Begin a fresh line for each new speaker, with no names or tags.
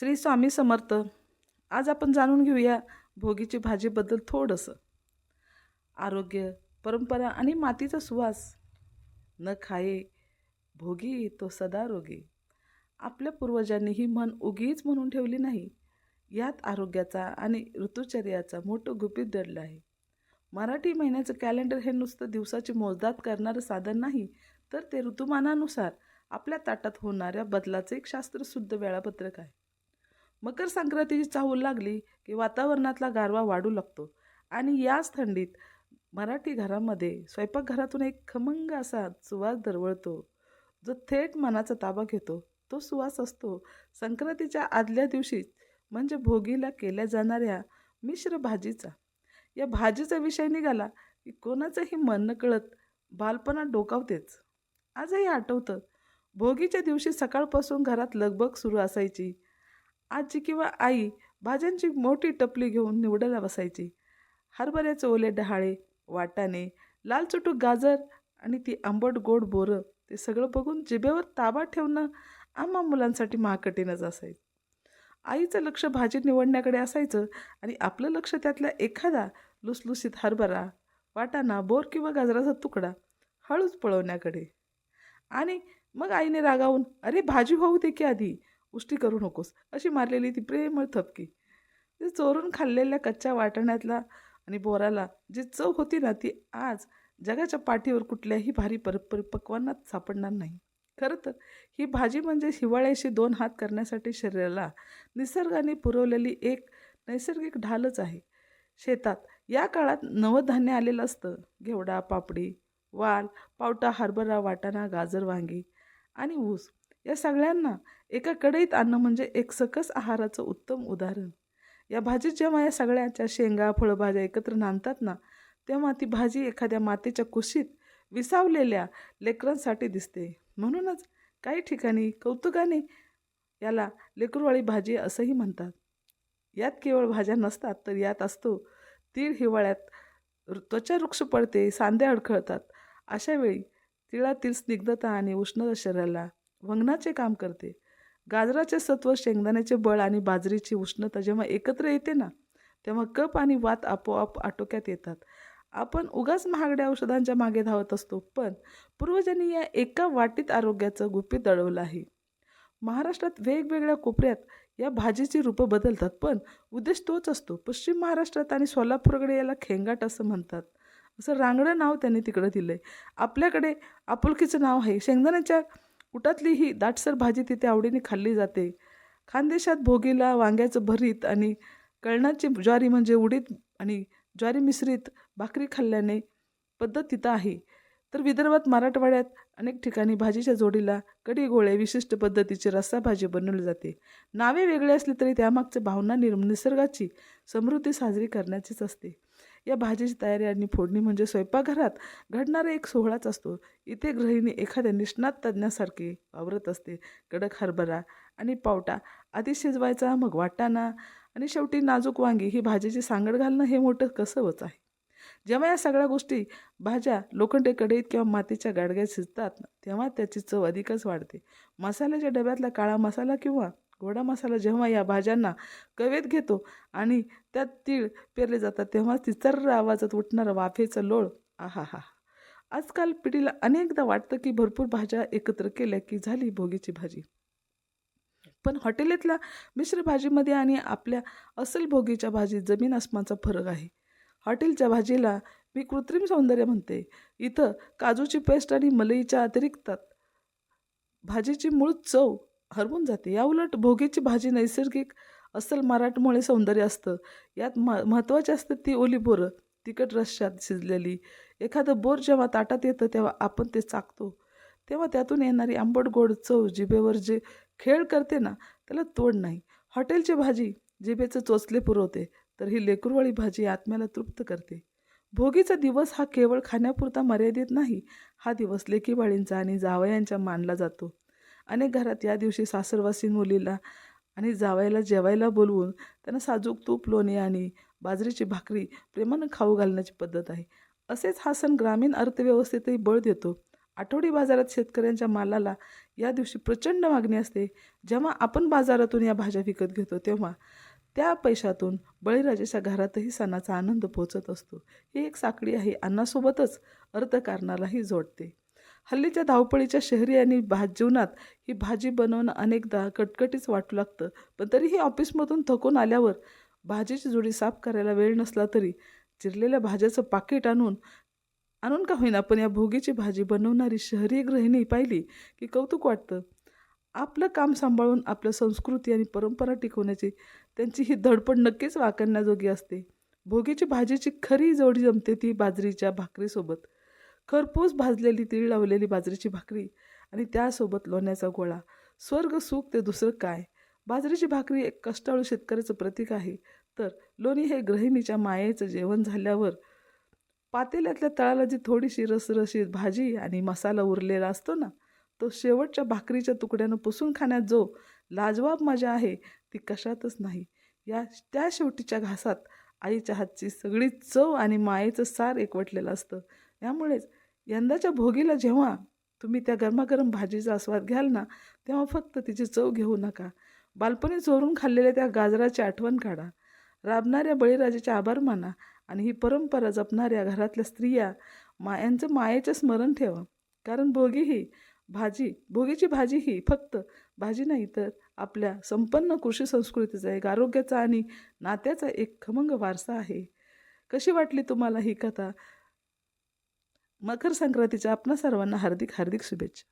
श्री स्वामी समर्थ आज आपण जाणून घेऊया भोगीची भाजीबद्दल थोडंसं. आरोग्य परंपरा आणि मातीचा सुवास. न खाये भोगी तो सदा रोगी. आपल्या पूर्वजांनी ही मन उगीच म्हणून ठेवली नाही. यात आरोग्याचा आणि ऋतुचर्याचा मोठं गुपित दडलं आहे. मराठी महिन्याचं कॅलेंडर हे नुसतं दिवसाची मोजदाद करणारं साधन नाही तर ते ऋतुमानानुसार आपल्या ताटात होणाऱ्या बदलाचं एक शास्त्रशुद्ध वेळापत्रक आहे. मकर संक्रांतीची चाहूल लागली की वातावरणातला गारवा वाढू लागतो. आणि याच थंडीत मराठी घरामध्ये स्वयंपाकघरातून एक खमंग असा सुवास दरवळतो जो थेट मनाचा ताबा घेतो. तो सुवास असतो संक्रांतीच्या आदल्या दिवशी म्हणजे भोगीला केल्या जाणाऱ्या मिश्र भाजीचा. या भाजीचा विषय निघाला की कोणाचंही मन न कळत बालपणात डोकावतेच. आजही आठवतं भोगीच्या दिवशी सकाळपासून घरात लगबग सुरू असायची. आजी किंवा आई भाज्यांची मोठी टपली घेऊन निवडायला बसायची. हरभऱ्याचे ओले डहाळे वाटाणे लाल चुटूक गाजर आणि ती आंबट गोड बोरं ते सगळं बघून जिभेवर ताबा ठेवणं आम्हा मुलांसाठी महाकठीणच असायचं. आईचं लक्ष भाजी निवडण्याकडे असायचं आणि आपलं लक्ष त्यातल्या एखादा लुसलुसीत हरभरा वाटाणा बोर किंवा गाजराचा तुकडा हळूच पळवण्याकडे. आणि मग आईने रागावून अरे भाजी होऊ दे की आधी. उष्टी करू नकोस. अशी मारलेली ती प्रेमळ थपकी. ती चोरून खाल्लेल्या कच्च्या वाटाण्यातला आणि बोराला जी चव होती ना ती आज जगाच्या पाठीवर कुठल्याही भारी पर परिपक्वांनाच सापडणार नाही. खरं तर ही भाजी म्हणजे हिवाळ्याशी दोन हात करण्यासाठी शरीराला निसर्गाने पुरवलेली एक नैसर्गिक ढालच आहे. शेतात या काळात नवधान्य आलेलं असतं. घेवडा पापडी वाल पावटा हरभरा वाटाणा गाजर वांगी आणि ऊस. या सगळ्यांना एका कढईत आणणं म्हणजे एक सकस आहाराचं उत्तम उदाहरण. या भाजीत जेव्हा या सगळ्याच्या शेंगा फळभाज्या एकत्र नांदतात ना तेव्हा ती भाजी एखाद्या मातीच्या कुशीत विसावलेल्या लेकरांसाठी दिसते. म्हणूनच काही ठिकाणी कौतुकाने याला लेकरवाळी भाजी असंही म्हणतात. यात केवळ भाज्या नसतात तर यात असतो तीळ हिवाळ्यात त्वचा वृक्ष पडते सांध्या अडखळतात. अशावेळी तिळातील स्निग्धता आणि उष्णता शरीराला वंगणाचे काम करते. गाजराचे सत्व शेंगदाण्याचे बळ आणि बाजरीची उष्णता जेव्हा एकत्र येते ना तेव्हा कप आणि वात आपोआप आटोक्यात येतात. आपण उगाच महागड्या औषधांच्या मागे धावत असतो पण पूर्वजांनी या एका वाटीत आरोग्याचं गुपित दळवलं आहे. महाराष्ट्रात वेगवेगळ्या कोपऱ्यात या भाजीची रूपं बदलतात पण उद्देश तोच असतो. पश्चिम महाराष्ट्रात आणि सोलापूरकडे याला खेंगाट असं म्हणतात. असं रांगडं नाव त्यांनी तिकडं दिलं आहे आपल्याकडे आपुलकीचं नाव आहे. शेंगदाण्याच्या कुटातली ही दाटसर भाजी तिथे आवडीने खाल्ली जाते. खानदेशात भोगीला वांग्याचं भरीत आणि कळणाची ज्वारी म्हणजे उडीद आणि ज्वारी मिश्रित भाकरी खाल्ल्याने पद्धत तिथं आहे. तर विदर्भात मराठवाड्यात अनेक ठिकाणी भाजीच्या जोडीला कढी गोळे विशिष्ट पद्धतीची रस्सा भाजी बनवली जाते. नावे वेगळी असली तरी त्यामागच्या भावना निर्म निसर्गाची समृद्धी साजरी करण्याचीच असते. या भाजीची तयारी आणि फोडणी म्हणजे स्वयंपाकघरात घडणारा एक सोहळाच असतो. इथे गृहिणी एखाद्या निष्णात तज्ज्ञासारखी वावरत असते. कडक हरभरा आणि पावटा आधी शिजवायचा मग वाटाणा आणि शेवटी नाजूक वांगी ही भाजीची सांगड घालणं हे मोठं कसंवच आहे. जेव्हा या सगळ्या गोष्टी भाज्या लोखंडे कढईत किंवा मातीच्या गाडग्यात शिजतात तेव्हा त्याची चव अधिकच वाढते. मसाल्याच्या डब्यातला काळा मसाला किंवा गोडा मसाला जेव्हा या भाज्यांना कवेत घेतो आणि त्यात तीळ पेरले जातात तेव्हा ती चर्र आवाजात उठणारं वाफेचं लोळ. आहा हा आजकाल पिढीला अनेकदा वाटतं की भरपूर भाज्या एकत्र केल्या की झाली भोगीची भाजी. पण हॉटेलातल्या मिश्र भाजीमध्ये आणि आपल्या असल भोगीच्या भाजीत जमीन आसमानचा फरक आहे. हॉटेलच्या भाजीला मी कृत्रिम सौंदर्य म्हणते. इथं काजूची पेस्ट आणि मलईच्या अतिरिक्तात भाजीची मूळ चव हरवून जाते. या उलट भोगीची भाजी नैसर्गिक असल मराठमोळे सौंदर्य असतं. यात म महत्त्वाची असतं ती ओली बोरं तिखट रश्श्यात शिजलेली. एखादं बोर जेव्हा ताटात येतं तेव्हा आपण ते चाकतो. तेव्हा त्यातून येणारी आंबट गोड चव जिभेवर जे खेळ करते ना त्याला तोड नाही. हॉटेलची भाजी जिभेचं चोचले पुरवते तर ही लेकरवाळी भाजी आत्म्याला तृप्त करते. भोगीचा दिवस हा केवळ खाण्यापुरता मर्यादित नाही हा दिवस लेकीबाळींचा आणि जावयांचा मानला जातो. अनेक घरात या दिवशी सासरवासी मुलीला आणि जावयाला जेवायला बोलवून त्यांना साजूक तूप लोणी आणि बाजरीची भाकरी प्रेमानं खाऊ घालण्याची पद्धत आहे. असेच हा सण ग्रामीण अर्थव्यवस्थेतही बळ देतो. आठवडी बाजारात शेतकऱ्यांच्या मालाला या दिवशी प्रचंड मागणी असते. जेव्हा आपण बाजारातून या भाज्या विकत घेतो तेव्हा त्या पैशातून बळीराजाच्या घरातही सणाचा आनंद पोचत असतो. ही एक साखळी आहे. अन्नासोबतच अर्थकारणालाही जोडते. हल्लीच्या धावपळीच्या शहरी आणि भात जीवनात ही भाजी बनवणं अनेकदा कटकटीच वाटू लागतं. पण तरीही ऑफिसमधून थकून आल्यावर भाजीची जोडी साफ करायला वेळ नसला तरी चिरलेल्या भाज्याचं पाकिट आणून आणून का होईना पण या भोगीची भाजी बनवणारी शहरी गृहिणी पाहिली की कौतुक वाटतं. आपलं काम सांभाळून आपलं संस्कृती आणि परंपरा टिकवण्याची त्यांची ही धडपड नक्कीच वाकण्याजोगी असते. भोगीची भाजीची खरी जोडी जमते ती बाजरीच्या भाकरीसोबत. खरपूस भाजलेली तीळ लावलेली बाजरीची भाकरी आणि त्यासोबत लोण्याचा गोळा. स्वर्ग सुख ते दुसरं काय? बाजरीची भाकरी एक कष्टाळू शेतकऱ्याचं प्रतीक आहे. तर लोणी हे गृहिणीच्या मायेचं जेवण झाल्यावर पातेल्यातल्या तळाला जी थोडीशी रसरशीत भाजी आणि मसाला उरलेला असतो ना तो शेवटच्या भाकरीच्या तुकड्यानं पुसून खाण्यात जो लाजवाब मजा आहे ती कशातच नाही. या त्या शेवटीच्या घासात आईच्या हातची सगळी चव आणि मायेचं सार एकवटलेलं असतं. यामुळेच यंदाच्या भोगीला जेव्हा तुम्ही त्या गरमागरम भाजीचा आस्वाद घ्याल ना तेव्हा फक्त तिची चव घेऊ नका. बालपणी चोरून खाल्लेल्या त्या गाजराची आठवण काढा. राबणाऱ्या बळीराजाचे आभार माना आणि ही परंपरा जपणाऱ्या घरातल्या स्त्रिया मायांचं मायेचं स्मरण ठेवा. कारण भोगी ही भाजी भोगीची भाजी ही फक्त भाजी नाही तर आपल्या संपन्न कृषी संस्कृतीचा एक आरोग्याचा आणि नात्याचा एक खमंग वारसा आहे. कशी वाटली तुम्हाला ही कथा? मकर संक्रांतीच्या आपणा सर्वांना हार्दिक हार्दिक शुभेच्छा.